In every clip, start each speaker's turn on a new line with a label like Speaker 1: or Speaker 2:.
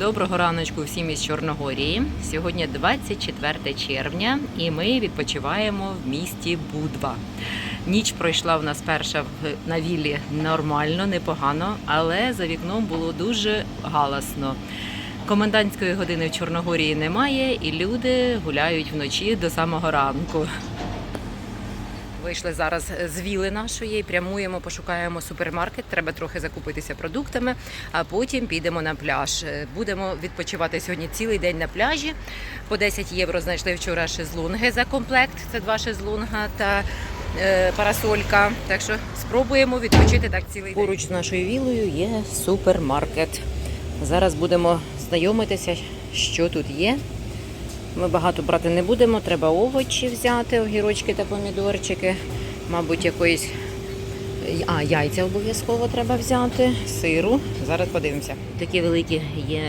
Speaker 1: Доброго раночку всім із Чорногорії. Сьогодні 24 червня, і ми відпочиваємо в місті Будва. Ніч пройшла в нас перша на віллі нормально, непогано, але за вікном було дуже галасно. Комендантської години в Чорногорії немає, і люди гуляють вночі до самого ранку. Вийшли зараз з віли нашої, прямуємо, пошукаємо супермаркет. Треба трохи закупитися продуктами, а потім підемо на пляж. Е, Будемо відпочивати сьогодні цілий день на пляжі. По 10 євро знайшли вчора шезлонги за комплект. Це два шезлонга та е, парасолька. Так що спробуємо відпочити так цілий день. Поруч з нашою вілою є супермаркет. Зараз будемо знайомитися, що тут є. Ми багато брати не будемо, треба овочі взяти, огірочки та помідорчики. Мабуть, якоїсь. А, яйця обов'язково треба взяти, сиру. Зараз подивимося. Такі великі є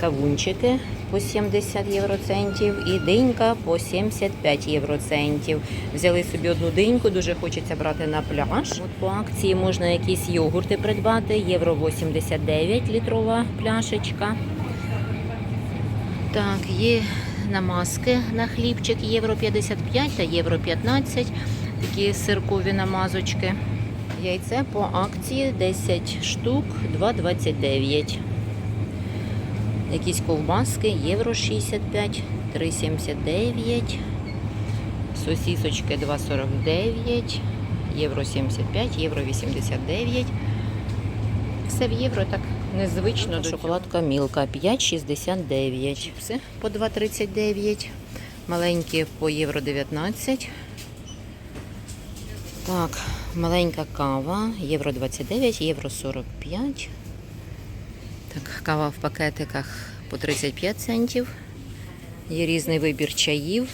Speaker 1: кавунчики по 70 євроцентів і динька по 75 євроцентів. Взяли собі одну диньку, дуже хочеться брати на пляж. От по акції можна якісь йогурти придбати. Євро 89 літрова пляшечка. Так, є намазки на хлібчик євро 55 та євро 15. Такі сиркові намазочки. Яйце по акції 10 штук 2,29. Якісь ковбаски євро 65, 3,79. Сосісочки 2,49, євро 75, євро 89. Все в євро так незвично. Шоколадка Мілка 5,69. Чіпси по 2,39. Маленькі по євро 19. Так, маленька кава, євро 29, євро 45. Так, кава в пакетиках по 35 центів. Є різний вибір чаїв.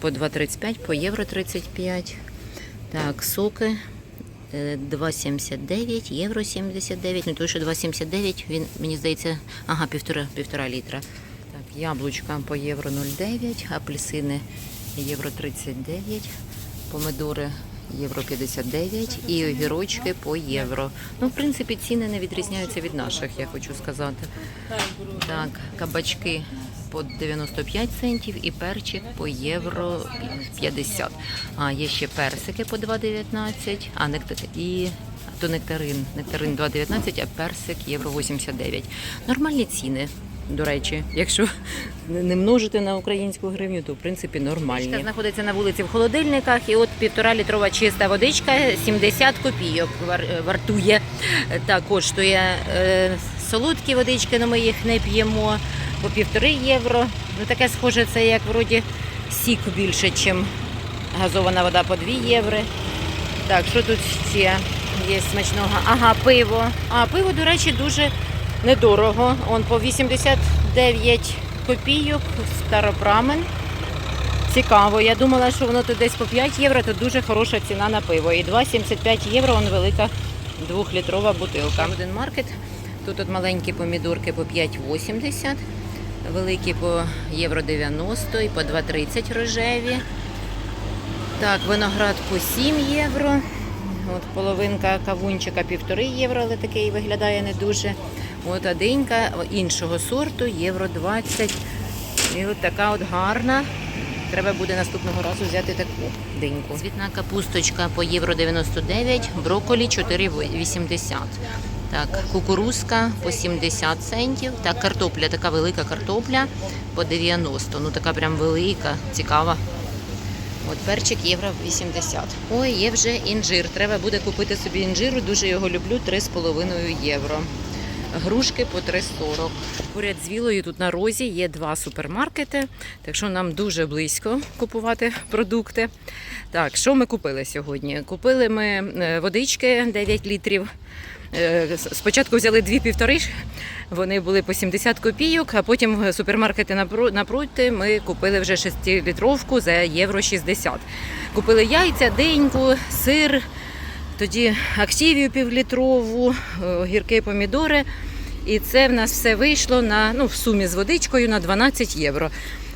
Speaker 1: По 2,35, по євро 35. Так, соки 2,79, євро 79. Ну той, що 2,79, він мені здається, ага, півтора, півтора літра. Так, яблучка по євро 0,9, апельсини євро 39, помидори євро 59 і огірочки по євро. Ну, в принципі, ціни не відрізняються від наших, я хочу сказати. Так, кабачки по 95 центів і перчик по євро 50. А є ще персики по 2,19, а нектар і то нектарин. Нектарин 2,19, а персик євро 89. Нормальні ціни. До речі, якщо не множити на українську гривню, то в принципі нормальні. Знаходиться на вулиці в холодильниках, і от півтора літрова чиста водичка 70 копійок вар- вартує та коштує. Е, Солодкі водички, але ми їх не п'ємо по півтори євро. Ну таке схоже, це як вроді сік більше, ніж газована вода по 2 євро. Так, що тут ще є смачного? Ага, пиво. А пиво, до речі, дуже недорого. Он по 89 копійок старопрамен. Цікаво. Я думала, що воно тут десь по 5 євро, то дуже хороша ціна на пиво. І 2,75 євро он велика двохлітрова бутилка. Один маркет. Тут от маленькі помідорки по 5,80, великі по євро 90 і по 2,30 рожеві. Так, виноград по 7 євро. От половинка кавунчика півтори євро, але такий виглядає не дуже. От а іншого сорту, євро 20. І от така от гарна. Треба буде наступного разу взяти таку диньку. Цвітна капусточка по євро 99, брокколі 4,80. Так, кукурузка по 70 центів. Так, картопля, така велика картопля по 90. Ну така прям велика, цікава. От перчик євро 80. Ой, є вже інжир. Треба буде купити собі інжиру. Дуже його люблю. 3,5 євро. Грушки по 3,40. Поряд з вілою тут на розі є два супермаркети, так що нам дуже близько купувати продукти. Так, що ми купили сьогодні? Купили ми е, водички 9 літрів. Е, Спочатку взяли дві півтори, вони були по 70 копійок, а потім в супермаркети напро- напроти ми купили вже 6-літровку за євро 60. Купили яйця, деньку, сир, тоді активію півлітрову, е, огірки, помідори. І це в нас все вийшло на ну, в сумі з водичкою на 12 євро.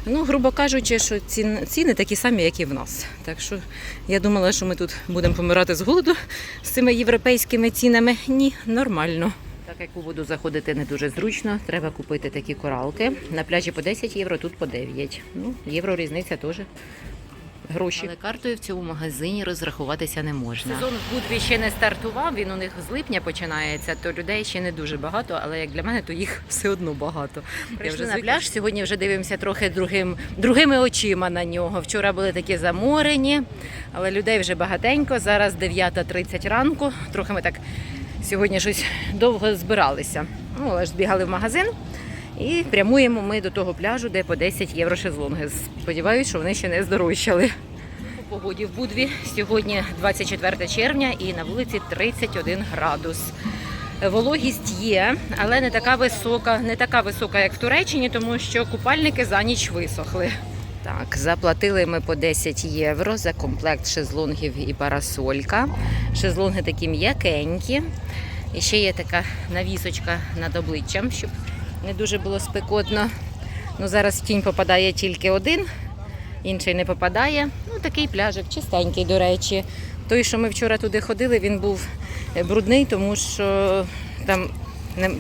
Speaker 1: Ну, грубо кажучи, що ціни, ціни такі самі, як і в нас. Так що я думала, що ми тут будемо помирати з голоду з цими європейськими цінами. Ні, нормально. Так як у воду заходити не дуже зручно, треба купити такі коралки. На пляжі по 10 євро, тут по 9. Ну, євро різниця теж гроші. Але картою в цьому магазині розрахуватися не можна. Сезон в Будві ще не стартував, він у них з липня починається, то людей ще не дуже багато, але як для мене, то їх все одно багато. Прийшли на пляж, сьогодні вже дивимося трохи другим, другими очима на нього. Вчора були такі заморені, але людей вже багатенько. Зараз 9.30 ранку. Трохи ми так сьогодні щось довго збиралися. Ну, але ж збігали в магазин. І прямуємо ми до того пляжу, де по 10 євро шезлонги. Сподіваюсь, що вони ще не здорожчали. По погоді в Будві сьогодні 24 червня і на вулиці 31 градус. Вологість є, але не така висока, не така висока, як в Туреччині, тому що купальники за ніч висохли. Так, заплатили ми по 10 євро за комплект шезлонгів і парасолька. Шезлонги такі м'якенькі. І ще є така навісочка над обличчям, щоб не дуже було спекотно. Ну, зараз в тінь попадає тільки один, інший не попадає. Ну, такий пляжик, чистенький, до речі. Той, що ми вчора туди ходили, він був брудний, тому що там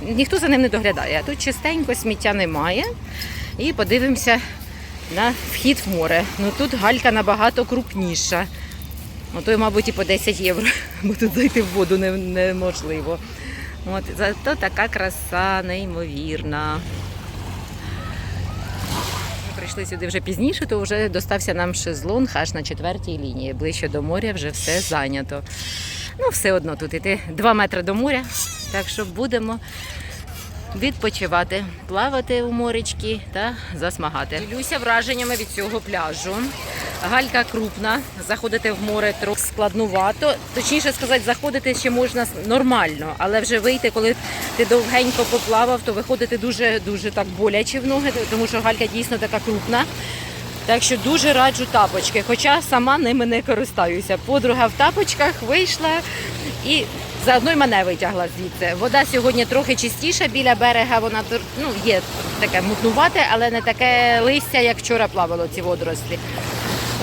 Speaker 1: ніхто за ним не доглядає. Тут чистенько, сміття немає. І подивимося на вхід в море. Ну тут галька набагато крупніша. Ну, то, мабуть, і по 10 євро, бо тут зайти в воду не- неможливо. От, зато така краса неймовірна. Ми прийшли сюди вже пізніше, то вже достався нам шезлонг аж на четвертій лінії. Ближче до моря вже все зайнято. Ну, все одно тут іти 2 метри до моря, так що будемо відпочивати, плавати у моречки та засмагати. Ділюся враженнями від цього пляжу. Галька крупна, заходити в море трохи складнувато. Точніше сказати, заходити ще можна нормально, але вже вийти, коли ти довгенько поплавав, то виходити дуже дуже так боляче в ноги, тому що галька дійсно така крупна. Так що дуже раджу тапочки, хоча сама ними не користаюся. Подруга в тапочках вийшла і заодно й мене витягла звідси. Вода сьогодні трохи чистіша біля берега, вона ну, є таке мутнувате, але не таке листя, як вчора плавало ці водорослі.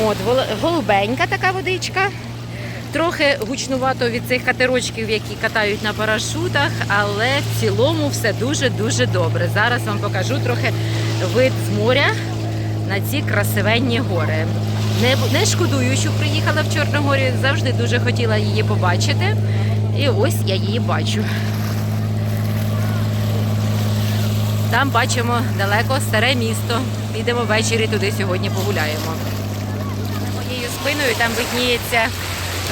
Speaker 1: От, голубенька така водичка. Трохи гучнувато від цих катерочків, які катають на парашутах, але в цілому все дуже-дуже добре. Зараз вам покажу трохи вид з моря на ці красивенні гори. Не, не шкодую, що приїхала в Чорногорію, завжди дуже хотіла її побачити. І ось я її бачу. Там бачимо далеко старе місто. Підемо ввечері туди сьогодні погуляємо. Спиною там видніється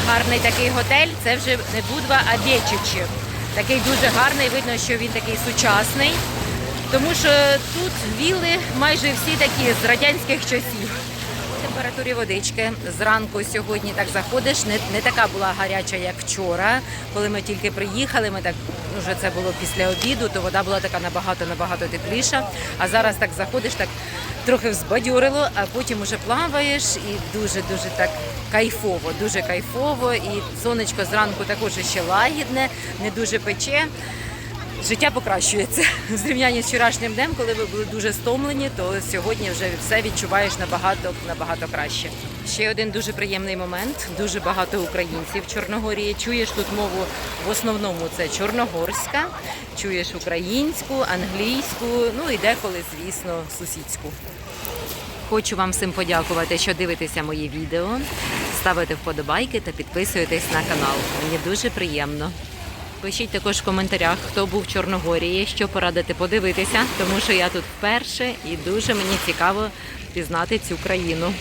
Speaker 1: гарний такий готель. Це вже не Будва, а Бєчичі. Такий дуже гарний, видно, що він такий сучасний. Тому що тут віли майже всі такі з радянських часів. Температурі водички зранку сьогодні так заходиш. Не, не така була гаряча, як вчора. Коли ми тільки приїхали, ми так вже це було після обіду, то вода була така набагато набагато тепліша. А зараз так заходиш, так трохи взбадьорило, а потім уже плаваєш і дуже дуже так кайфово, дуже кайфово. І сонечко зранку також ще лагідне, не дуже пече життя покращується. В зрівнянні з вчорашнім днем, коли ви були дуже стомлені, то сьогодні вже все відчуваєш набагато набагато краще. Ще один дуже приємний момент. Дуже багато українців в Чорногорії. Чуєш тут мову в основному це чорногорська, чуєш українську, англійську, ну і деколи, звісно, сусідську. Хочу вам всім подякувати, що дивитеся мої відео, ставите вподобайки та підписуєтесь на канал. Мені дуже приємно. Пишіть також в коментарях, хто був в Чорногорії, що порадити подивитися, тому що я тут вперше і дуже мені цікаво пізнати цю країну.